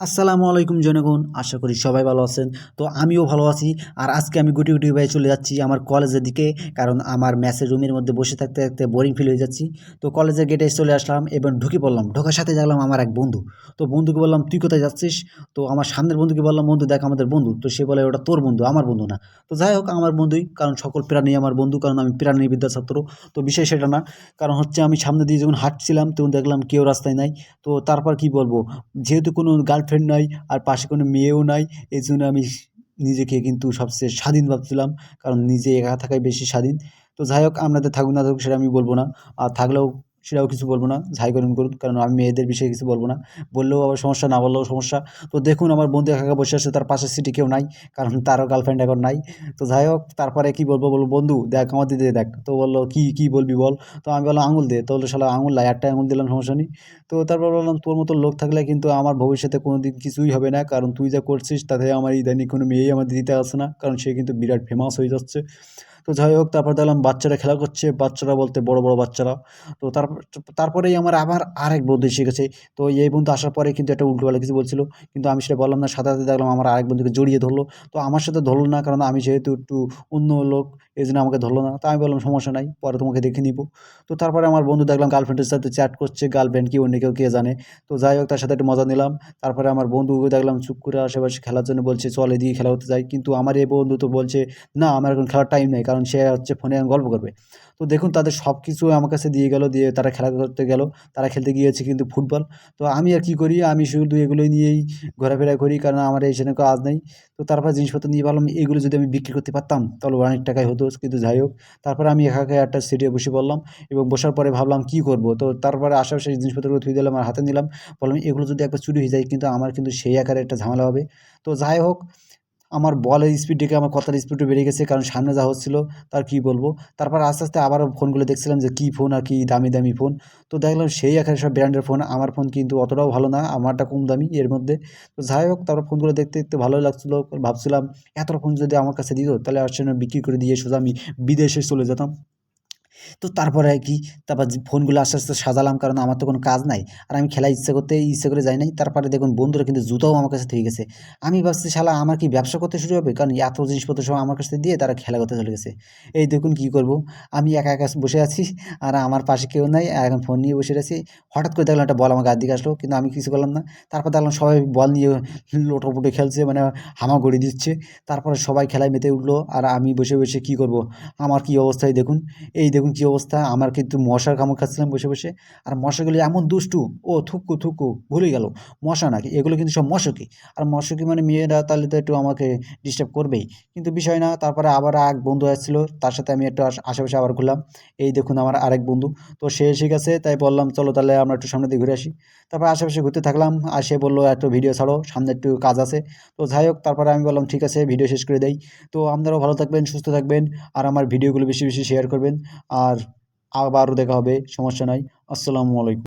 আসসালামু আলাইকুম জনগণ, আশা করি সবাই ভালো আছেন। তো আমিও ভালো আছি, আর আজকে আমি গুটি গুটি ভাই চলে যাচ্ছি আমার কলেজের দিকে, কারণ আমার ম্যাচের রুমের মধ্যে বসে থাকতে থাকতে বোরিং ফিল হয়ে যাচ্ছি। তো কলেজের গেটে চলে আসলাম এবং ঢুকে পড়লাম, ঢোকার সাথে দেখলাম আমার এক বন্ধু। তো বন্ধুকে বললাম, তুই কোথায় যাচ্ছিস? তো আমার সামনের বন্ধুকে বললাম, বন্ধু, দেখ আমাদের বন্ধু। তো সে বলে, ওটা তোর বন্ধু, আমার বন্ধু না। তো যাই হোক, আমার বন্ধুই, কারণ সকল প্রাণী আমার বন্ধু, কারণ আমি প্রাণী বিদ্যা ছাত্র। তো বিষয় সেটা না, কারণ হচ্ছে আমি সামনে দিয়ে যখন হাঁটছিলাম, তখন দেখলাম কেউ রাস্তায় নাই। তো তারপর কি বলব, যেহেতু কোনো গার্লফ্রেন্ড নাই, আর পাশে কোনো মেয়েও নাই এই জন্য আমি নিজেকে কিন্তু সবচেয়ে স্বাধীন ভাবছিলাম, কারণ নিজে একা থাকাই বেশি স্বাধীন। তো যাই হোক আপনাদের থাকুক না থাকুক সেটা আমি বলব না। আর থাকলেও সেটাও কিছু বলব না যাই করুন করুন, কারণ আমি মেয়েদের বিষয়ে কিছু বলব না। বললেও আবার সমস্যা, না বললেও সমস্যা। তো দেখুন, আমার বন্ধু একা বসে আছে, তার পাশের সিটি কেউ নাই, কারণ তারও গার্লফ্রেন্ড এখন নাই। তো যাই হোক, তারপরে কি বলব বলব, বন্ধু, দেখ, আমার দিদি, দেখ। তো বলল, কি কি বলবি বল? তো আমি বললাম, আঙুল দে। তো বলল, শালা, আঙুল লাই একটা আঙুল দিলাম, সমস্যা নেই। তো তারপর বললাম, তোর মতো লোক থাকলে কিন্তু আমার ভবিষ্যতে কোনো দিন কিছুই হবে না, কারণ তুই যা করছিস, তাতে আমার ইদানি কোনো মেয়েই আমার দিতে আসে না। কারণ সে কিন্তু বিরাট ফেমাস হয়ে যাচ্ছে। তো যাই হোক, তারপর দেখলাম বাচ্চারা খেলা করছে, বাচ্চারা বলতে বড় বড় বাচ্চারা। তো তারপর তারপরেই আমার আবার আরেক বন্ধু এসে গেছে। তো এই বন্ধু আসার পরে কিন্তু একটা উল্টোপাল্টা কিছু বলছিল, কিন্তু আমি সেটা বললাম না, সাথে সাথে দেখলাম আমার আরেক বন্ধুকে জড়িয়ে ধরলো। তো আমার সাথে ধরলো না, কারণ আমি যেহেতু একটু অন্য লোক, এই জন্য আমাকে ধরলো না। তো আমি বললাম, সমস্যা নাই, পরে তোমাকে দেখে নিব। তো তারপরে আমার বন্ধু দেখলাম গার্লফ্রেন্ডের সাথে চ্যাট করছে গার্লফ্রেন্ড কি অন্য কেউ, কে জানে। তো যাই হোক, তার সাথে একটু মজা নিলাম। তারপরে আমার বন্ধুকে দেখলাম চুপ করে আশেপাশে খেলার জন্য বলছে, চলে দিয়ে খেলা হতে যাই। কিন্তু আমার এই বন্ধু তো বলছে, না, আমার এখন খেলার টাইম নেই। কারণ সে হচ্ছে ফোনে গল্প করবে। তো দেখুন, তাদের সব কিছু আমার কাছে দিয়ে গেল, দিয়ে তারা খেলা করতে গেল, তারা খেলতে গিয়েছে কিন্তু ফুটবল তো আমি আর কি করি, আমি শুধু এগুলোই নিয়েই ঘোরাফেরা করি, কারণ আমার এই সেরকম কাজ নেই। তো তারপর জিনিসপত্র নিয়ে ভাবলাম, এগুলো যদি আমি বিক্রি করতে পারতাম, তাহলে অনেক টাকাই হতো, কিন্তু যাই হোক। তারপরে আমি একা একা একটা সিটে বসে পড়লাম এবং বসার পরে ভাবলাম, কী করব? তো তারপরে আশেপাশে জিনিসপত্রগুলো থুয়ে দিলাম আর হাতে নিলাম। বললাম, এগুলো যদি একবার চুরি হয়ে যায়, কিন্তু আমার কিন্তু সেই আকারে একটা ঝামেলা হবে। তো যাই হোক আমার বলের স্পিড দেখে আমার কথার স্পিডও বেড়ে গেছে, কারণ সামনে যা হচ্ছিল, তার কি বলব? তারপর আস্তে আস্তে আবারও ফোনগুলো দেখছিলাম যে কী ফোন আর কি দামি দামি ফোন তো দেখলাম সেই এখানে সব ব্র্যান্ডের ফোন আমার ফোন কিন্তু অতটাও ভালো না, আমারটা কম দামি এর মধ্যে। তো যাই হোক, তারপর ফোনগুলো দেখতে দেখতে ভালোই লাগছিল, ভাবছিলাম এতটা ফোন যদি আমার কাছে দিত, তাহলে আর বিক্রি করে দিয়ে সোজা আমি বিদেশে চলে যেতাম। তো তারপরে কি? তারপর ফোনগুলো আস্তে আস্তে সাজালাম, কারণ আমার তো কোনো কাজ নাই। আর আমি খেলা ইচ্ছা করতে, ইচ্ছা করে যাই নাই। তারপরে দেখুন, বন্ধুরা কিন্তু জুতাও আমার কাছে থেকে গেছে। আমি ভাবছি, শালা, আমার কি ব্যবসা করতে শুরু হবে? কারণ এত জিনিসপত্র সব আমার কাছে দিয়ে তারা খেলা করতে চলে গেছে। এই দেখুন কী করব? আমি একা একা বসে আছি, আর আমার পাশে কেউ নাই। আর এখন ফোন নিয়ে বসে আছি। হঠাৎ করে দেখলাম একটা বল আমার গার দিকে আসলো, কিন্তু আমি কিছু করলাম না। তারপর দেখলাম সবাই বল নিয়ে লোটোপুটো খেলছে মানে হামা হামাগুড়ি দিচ্ছে। তারপরে সবাই খেলায় মেতে উঠল, আর আমি বসে বসে কী করব? আমার কী অবস্থায় দেখুন? এই দেখুন কী অবস্থা? আমার কিন্তু মশার কামড় খাচ্ছিলাম বসে বসে। আর মশাগুলি এমন দুষ্টু, ও থুকু থুকু, ভুলে গেল। মশা নাকি? এগুলো কিন্তু সব মশকি। আর মশকি মানে মেয়েরা তাহলে তো একটু আমাকে ডিস্টার্ব করবেই। কিন্তু বিষয় না, তারপরে আবার এক বন্ধু আসছিল, তার সাথে আমি একটু আশেপাশে আবার ঘুরলাম। এই দেখুন আমার আরেক বন্ধু। তো সে এসে গেছে, তাই বললাম, চলো তাহলে আমরা একটু সামনে দিয়ে ঘুরে আসি। তারপর আশেপাশে ঘুরতে থাকলাম। আর সে বলল, একটু ভিডিও ছাড়ো, সামনে একটু কাজ আছে। তো যাই হোক, তারপরে আমি বললাম, ঠিক আছে ভিডিও শেষ করে দেই। তো আপনারাও ভালো থাকবেন, সুস্থ থাকবেন। আর আমার ভিডিওগুলো বেশি বেশি শেয়ার করবেন। আর আবারও দেখা হবে সমস্যা নাই। আসসালামু আলাইকুম।